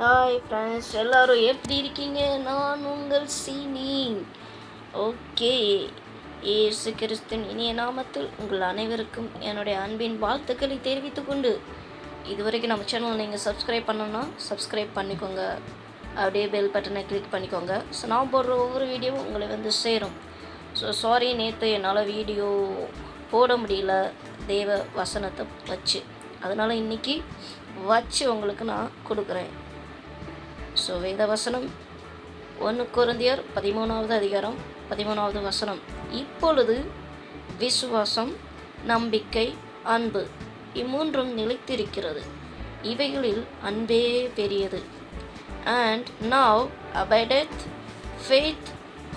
Hi friends எல்லாரும் எப்படி இருக்கீங்க? நான் உங்கள் சீனி ஓகே. இயேசு கிறிஸ்தன் இனிய நாமத்தில் உங்கள் அனைவருக்கும் என்னுடைய அன்பின் வாழ்த்துக்களை தெரிவித்துக்கொண்டு இதுவரைக்கும் நம்ம சேனல் நீங்கள் சப்ஸ்கிரைப் பண்ணணும்னா சப்ஸ்கிரைப் பண்ணிக்கோங்க. அப்படியே பெல் பட்டனை கிளிக் பண்ணிக்கோங்க. ஸோ நான் போடுற ஒவ்வொரு வீடியோவும் உங்களை வந்து சேரும். ஸோ சாரி நேற்று என்னால் வீடியோ போட முடியல. தேவ வசனத்தை வச்சு. அதனால் இன்னைக்கு வச்சு உங்களுக்கு நான் கொடுக்குறேன். ஸோ வேத வசனம். ஒன்று குருந்தியர் பதிமூணாவது அதிகாரம் பதிமூணாவது வசனம். இப்பொழுது விசுவாசம் நம்பிக்கை அன்பு இம்மூன்றும் நிலைத்திருக்கிறது. இவைகளில் அன்பே பெரியது. And now abideth faith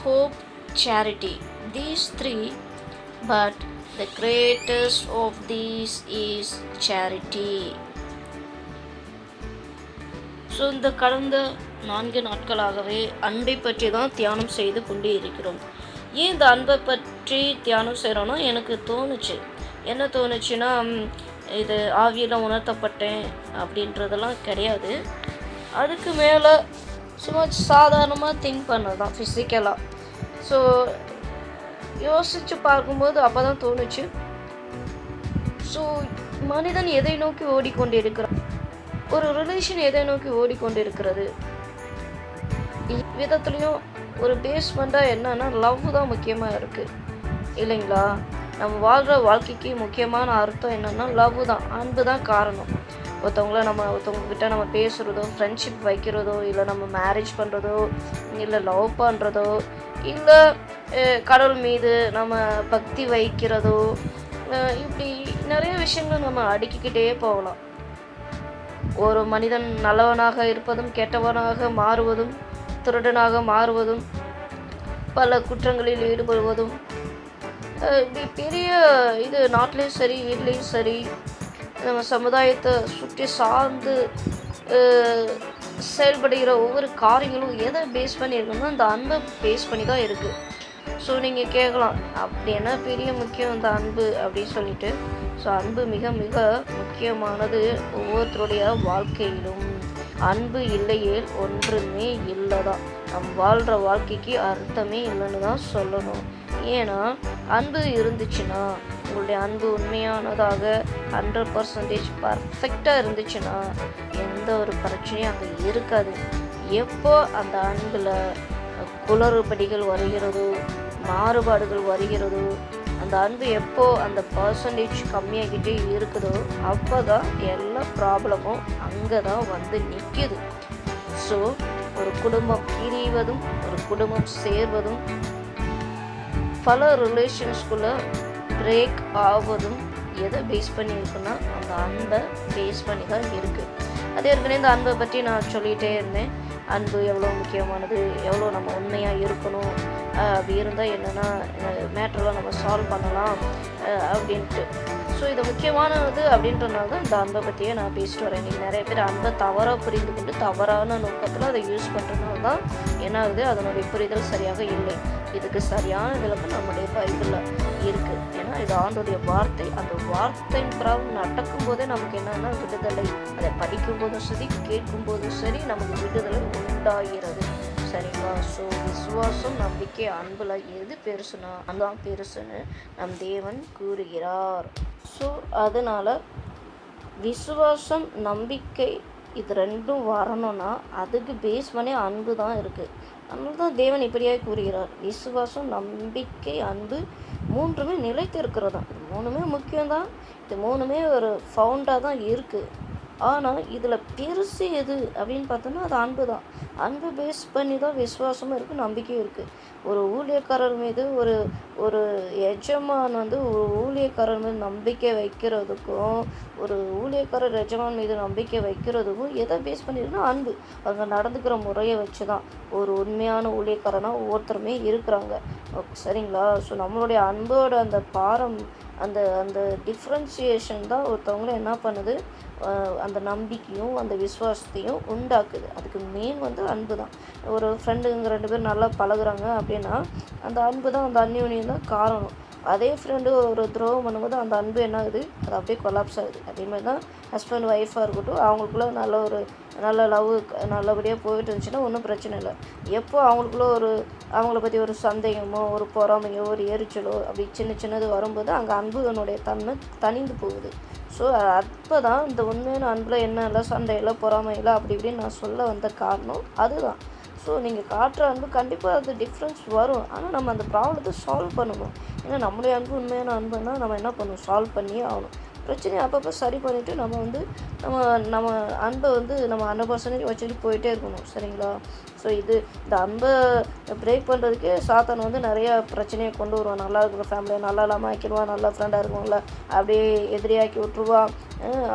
hope charity these three but the greatest of these is charity so இந்த கடந்த நான்கு நாட்களாகவே அன்பை பற்றி தான் தியானம் செய்து கொண்டே இருக்கிறோம். ஏன் இந்த அன்பை பற்றி தியானம் செய்கிறோன்னா எனக்கு தோணுச்சு. என்ன தோணுச்சுன்னா இது ஆவியில் உணர்த்தப்பட்டேன் அப்படின்றதெல்லாம் கிடையாது. அதுக்கு மேலே சும்மா சாதாரணமாக திங்க் பண்ணது தான் ஃபிசிக்கலாக ஸோ யோசித்து பார்க்கும்போது அப்போ தான் தோணுச்சு. ஸோ மனிதன் எதை நோக்கி ஓடிக்கொண்டிருக்கிறான்? ஒரு ரிலேஷன் எதை நோக்கி ஓடிக்கொண்டிருக்கிறது? விதத்துலேயும் ஒரு பேஸ்மெண்ட்டாக என்னன்னா லவ் தான் முக்கியமாக இருக்குது இல்லைங்களா? நம்ம வாழ்கிற வாழ்க்கைக்கு முக்கியமான அர்த்தம் என்னென்னா லவ் தான். அன்பு தான் காரணம். ஒருத்தவங்கள நம்ம ஒருத்தவங்கக்கிட்ட நம்ம பேசுகிறதோ ஃப்ரெண்ட்ஷிப் வைக்கிறதோ இல்லை நம்ம மேரேஜ் பண்ணுறதோ இல்லை லவ் பண்ணுறதோ இல்லை கடவுள் மீது நம்ம பக்தி வைக்கிறதோ இப்படி நிறைய விஷயங்கள் நம்ம அடுக்கிக்கிட்டே போகலாம். ஒரு மனிதன் நல்லவனாக இருப்பதும் கெட்டவனாக மாறுவதும் திருடனாக மாறுவதும் பல குற்றங்களில் ஈடுபடுவதும் இப்படி பெரிய இது நாட்டிலையும் சரி வீட்லேயும் சரி நம்ம சமுதாயத்தை சுற்றி சார்ந்து செயல்படுகிற ஒவ்வொரு காரியங்களும் எதை பேஸ் பண்ணி இருக்குன்னா அந்த அன்பை பேஸ் பண்ணி தான் இருக்குது ஸோ நீங்கள் கேட்கலாம் அப்படி என்ன பெரிய முக்கியம் இந்த அன்பு அப்படின்னு சொல்லிட்டு. ஸோ அன்பு மிக மிக முக்கியமானது ஒவ்வொருத்தருடைய வாழ்க்கையிலும். அன்பு இல்லையே ஒன்றுமே இல்லைதான் நம் வாழ்கிற வாழ்க்கைக்கு அர்த்தமே இல்லைன்னு தான் சொல்லணும். ஏன்னா அன்பு இருந்துச்சுன்னா உங்களுடைய அன்பு உண்மையானதாக ஹண்ட்ரட் பர்சன்டேஜ் பர்ஃபெக்டாக இருந்துச்சுன்னா எந்த ஒரு பிரச்சனையும் அங்கே இருக்காது. எப்போ அந்த அன்பில் குளறுபடிகள் வருகிறதோ மாறுபாடுகள் வருகிறதோ அந்த அன்பு எப்போ அந்த பர்சன்டேஜ் கம்மியாகிட்டே இருக்குதோ அப்போ தான் எல்லா ப்ராப்ளமும் அங்கே தான் வந்து நிற்கிது ஸோ ஒரு குடும்பம் பிரிவதும் ஒரு குடும்பம் சேர்வதும் பல ரிலேஷன்ஸ்குள்ளே பிரேக் ஆவதும் எதை பேஸ் பண்ணி இருக்குன்னா அந்த அன்பை பேஸ் பண்ணி தான் இருக்குது அதே ஏற்கனவே இந்த அன்பை பற்றி நான் சொல்லிகிட்டே இருந்தேன். அன்பு எவ்வளோ முக்கியமானது எவ்வளோ நம்ம உண்மையாக இருக்கணும் அப்படி இருந்தால் என்னென்னா மேட்ரெலாம் நம்ம சால்வ் பண்ணலாம் அப்படின்ட்டு. ஸோ இது முக்கியமானது அப்படின்றனால தான் இந்த அன்பை பற்றியே நான் பேசிட்டு வரேன். நீங்கள் நிறைய பேர் அன்பை தவறாக புரிந்து கொண்டு தவறான நோக்கத்தில் அதை யூஸ் பண்ணுறதுனால தான் என்ன ஆகுது அதனுடைய புரிதல் சரியாக இல்லை. இதுக்கு சரியான விளக்கம் நம்முடைய பைபிளில் இருக்குது ஏன்னா இது ஆண்டுடைய வார்த்தை. அந்த வார்த்தையின் பிறகு நடக்கும் போதே நமக்கு என்னென்னா விடுதலை. அதை படிக்கும் போதும் சரி கேட்கும் போதும் சரி நமக்கு விடுதலை உண்டாகிறது. சரிங்களா? ஸோ விசுவாசம் நம்பிக்கை அன்புல எது பெருசுனா அதுதான் பெருசுன்னு நம் தேவன் கூறுகிறார். ஸோ அதனால் விசுவாசம் நம்பிக்கை இது ரெண்டும் வரணும்னா அதுக்கு பேஸ் பண்ணி அன்பு தான் இருக்குது அதனால தான் தேவன் இப்படியாக கூறுகிறார். விசுவாசம் நம்பிக்கை அன்பு மூன்றுமே நிலைத்து தான் இது மூணுமே முக்கியம்தான். இது மூணுமே ஒரு ஃபவுண்டாக தான் இருக்குது ஆனால் இதில் பெருசு எது அப்படின்னு பார்த்தோன்னா அது அன்பு தான். அன்பு பேஸ் பண்ணி தான் விசுவாசமும் இருக்குது நம்பிக்கையும் இருக்குது ஒரு ஊழியக்காரர் மீது ஒரு ஒரு எஜமான் வந்து ஒரு ஊழியக்காரர் மீது நம்பிக்கை வைக்கிறதுக்கும் ஒரு ஊழியக்காரர் எஜமான் மீது நம்பிக்கை வைக்கிறதுக்கும் எதை பேஸ் பண்ணியிருக்குன்னா அன்பு. அவங்க நடந்துக்கிற முறையை வச்சு தான் ஒரு உண்மையான ஊழியக்காரனாக ஒவ்வொருத்தருமே இருக்கிறாங்க. ஓகே, சரிங்களா? ஸோ நம்மளுடைய அன்போட அந்த பாரம் அந்த அந்த டிஃப்ரென்சியேஷன் தான் ஒருத்தவங்கள என்ன பண்ணுது? அந்த நம்பிக்கையும் அந்த விசுவாசத்தையும் உண்டாக்குது. அதுக்கு மெயின் வந்து அன்பு தான் ஒரு ஃப்ரெண்டுங்க ரெண்டு பேர் நல்லா பழகுறாங்க அப்படின்னா அந்த அன்பு தான் அந்த அந்யோன்யம் தான் காரணம். அதே ஃப்ரெண்டு ஒரு துரோகம் பண்ணும்போது அந்த அன்பு என்ன ஆகுது? அது அப்படியே கொலாப்ஸ் ஆகுது. அதேமாதிரி தான் ஹஸ்பண்ட் ஒய்ஃபாக இருக்கட்டும் அவங்களுக்குள்ள நல்ல ஒரு நல்ல லவ் நல்லபடியாக போயிட்டு இருந்துச்சுன்னா ஒன்றும் பிரச்சனை இல்லை. எப்போ அவங்களுக்குள்ள ஒரு அவங்கள பற்றி ஒரு சந்தேகமோ ஒரு பொறாமையோ ஒரு எரிச்சலோ அப்படி சின்ன சின்னது வரும்போது அங்கே அன்புனுடைய தன்மை தணிந்து போகுது. ஸோ அப்போ தான் இந்த உண்மையான அன்பில் என்ன இல்லை சண்டையில் பொறாமையில் அப்படி இப்படின்னு நான் சொல்ல வந்த காரணம் அதுதான். ஸோ நீங்கள் காட்டுற அன்பு கண்டிப்பாக அது டிஃப்ரென்ஸ் வரும். ஆனால் நம்ம அந்த ப்ராப்ளத்தை சால்வ் பண்ணணும். ஏன்னா நம்மளுடைய அன்பு உண்மையான அன்புன்னா நம்ம என்ன பண்ணணும் சால்வ் பண்ணியே ஆகணும். பிரச்சனையை அப்பப்போ சரி பண்ணிவிட்டு நம்ம வந்து நம்ம நம்ம அன்பை வந்து நம்ம ஹண்ட்ரட் பர்சன்டேஜ் வச்சுட்டு போயிட்டே இருக்கணும் சரிங்களா? ஸோ இது இந்த அன்பை பிரேக் பண்ணுறதுக்கே சாத்தான் வந்து நிறையா பிரச்சனையை கொண்டு வருவான். நல்லா இருக்கிற ஃபேமிலியை நல்லா இல்லாமல் ஆக்கிடுவான் நல்லா ஃப்ரெண்டாக இருக்கும்ல அப்படியே எதிரியாக்கி விட்டுருவான்.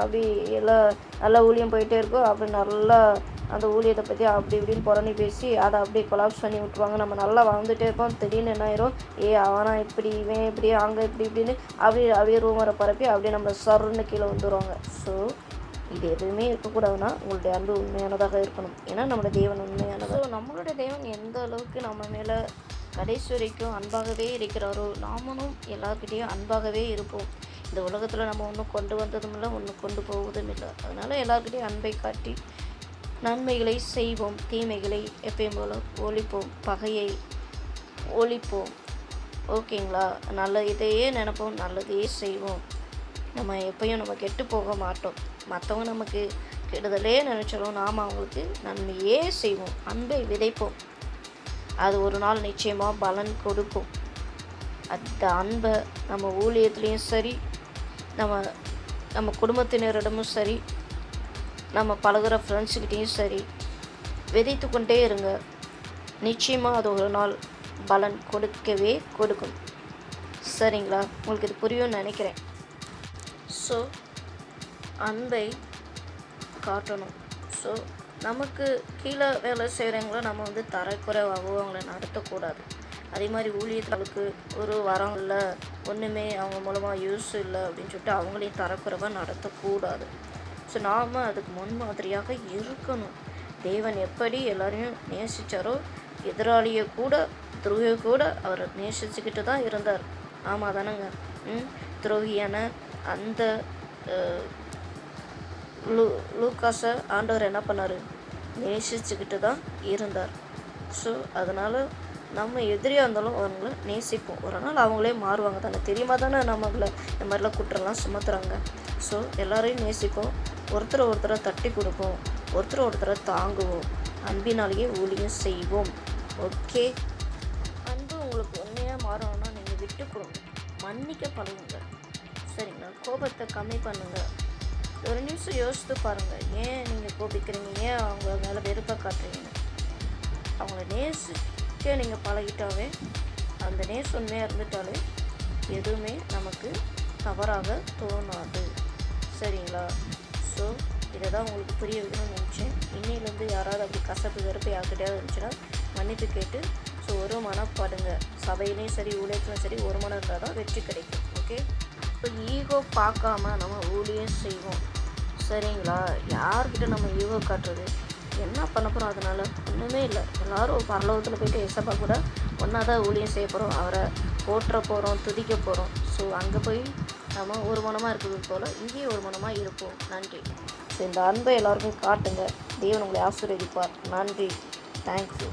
அப்படி எல்லாம் நல்லா ஊழியம் போயிட்டே இருக்கும். அப்படி நல்லா அந்த ஊழியத்தை பற்றி அப்படி இப்படின்னு புறணி பேசி அதை அப்படியே கொலாப்ஸ் பண்ணி விட்ருவாங்க நம்ம நல்லா வாழ்ந்துட்டே இருப்போம். திடீர்னு என்ன ஆயிரும்? ஏ அவனா இப்படி இவன் இப்படி அங்கே இப்படி இப்படின்னு அப்படியே அப்படியே ரூமரை பரப்பி அப்படியே நம்ம சருன்னு கீழே வந்துடுவாங்க ஸோ இது எதுவுமே இருக்கக்கூடாதுன்னா உங்களுடைய அன்பு உண்மையானதாக இருக்கணும். ஏன்னா நம்மளோட தேவன் உண்மையானதாக ஸோ நம்மளுடைய தேவன் எந்த அளவுக்கு நம்ம மேலே கடைசி வரைக்கும் அன்பாகவே இருக்கிறாரோ நாமளும் எல்லாருக்கிட்டேயும் அன்பாகவே இருப்போம். இந்த உலகத்தில் நம்ம ஒன்றும் கொண்டு வந்ததும் இல்லை ஒன்றும் கொண்டு போவதும் இல்லை. அதனால் எல்லாருக்கிட்டையும் அன்பை காட்டி நன்மைகளை செய்வோம் தீமைகளை எப்பயும் போல ஒழிப்போம் பகையை ஒழிப்போம். ஓகேங்களா நல்ல இதையே நினைப்போம் நல்லதையே செய்வோம். நம்ம எப்பயும் நம்ம கெட்டு போக மாட்டோம். மற்றவங்க நமக்கு கெடுதலே நினச்சாலும் நாம் அவங்களுக்கு நன்மையே செய்வோம் அன்பை விதைப்போம். அது ஒரு நாள் நிச்சயமாக பலன் கொடுக்கும். அந்த அன்பை நம்ம ஊழியத்துலேயும் சரி நம்ம நம்ம குடும்பத்தினரிடமும் சரி நம்ம பழகிற ஃப்ரெண்ட்ஸுக்கிட்டேயும் சரி விதைத்து கொண்டே இருங்க. நிச்சயமாக அது ஒரு நாள் பலன் கொடுக்கவே கொடுக்கும். சரிங்களா? உங்களுக்கு இது புரியும்னு நினைக்கிறேன். ஸோ அன்பை காட்டணும். ஸோ நமக்கு கீழே வேலை செய்கிறவங்கள நம்ம வந்து தரக்குறைவாகவோ அவங்கள நடத்தக்கூடாது. அதே மாதிரி ஊழியர்களுக்கு ஒரு வரம் இல்லை ஒன்றுமே அவங்க மூலமாக யூஸ் இல்லை அப்படின்னு சொல்லிட்டு அவங்களையும் தரக்குறைவாக நடத்தக்கூடாது. ஸோ நாம் அதுக்கு முன்மாதிரியாக இருக்கணும். தேவன் எப்படி எல்லாரையும் நேசித்தாரோ எதிராளியை கூட துரோகியை கூட அவர் நேசிச்சுக்கிட்டு தான் இருந்தார். ஆமாம் தானேங்க? ம் துரோகியான அந்த லூ லூக்காஸை ஆண்டவர் என்ன பண்ணார்? நேசிச்சுக்கிட்டு தான் இருந்தார். ஸோ அதனால் நம்ம எதிரியாக இருந்தாலும் அவங்கள நேசிப்போம். ஒரு நாள் அவங்களே மாறுவாங்க தானே? தெரியுமா தானே நம்மளை இந்த மாதிரிலாம் குற்றம்லாம் சுமத்துறாங்க. ஸோ எல்லாரையும் நேசிப்போம். ஒருத்தரை ஒருத்தரை தட்டி கொடுப்போம். ஒருத்தரை ஒருத்தரை தாங்குவோம். அன்பினாலேயே ஊழியம் செய்வோம். ஓகே? அன்பு உங்களுக்கு உண்மையாக மாறணும்னா நீங்கள் விட்டு கொடுங்க. மன்னிக்க பழகுங்க. சரிங்களா? கோபத்தை கம்மி பண்ணுங்கள் ஒரு நிமிஷம் யோசித்து பாருங்கள் ஏன் நீங்கள் கோபிக்கிறீங்க? ஏன் அவங்க மேலே வெறுப்பை காட்டுறீங்க? அவங்கள நேசிக்க நீங்கள் பழகிட்டாவே அந்த நேஸ் உண்மையாக இருந்துட்டாலே எதுவுமே நமக்கு தவறாக தோணாது. சரிங்களா? ஸோ இதை தான் உங்களுக்கு புரிய வைக்கணும்னு நினச்சேன். இன்னையிலேருந்து யாராவது அப்படி கசப்பு வெறுப்பு யார்கிட்டயாவது இருந்துச்சுன்னா மன்னிப்பு கேட்டு ஸோ ஒரு மனப்படுங்க. சபையிலையும் சரி ஊழியத்துலையும் சரி ஒரு மனம் இருந்தால் தான் வெற்றி கிடைக்கும். ஓகே இப்போ ஈகோ பார்க்காம நம்ம ஊழியம் செய்வோம். சரிங்களா? யார்கிட்ட நம்ம ஈகோ காட்டுறது? என்ன பண்ண போகிறோம் அதனால? ஒன்றுமே இல்லை. எல்லாரும் பரலோகத்தில் போயிட்டு எசப்பா கூட ஒன்றா தான் ஊழியம் செய்ய போகிறோம் அவரை போற்ற போகிறோம் துதிக்க போகிறோம் ஸோ அங்கே போய் நம்ம ஒரு மனமாக இருக்கிறது போல் இங்கேயும் ஒரு மனமாக இருப்போம். நன்றி. ஸோ இந்த அன்பை எல்லாருக்கும் காட்டுங்க. தேவன் உங்களை ஆசீர்வதிப்பார். நன்றி. தேங்க்யூ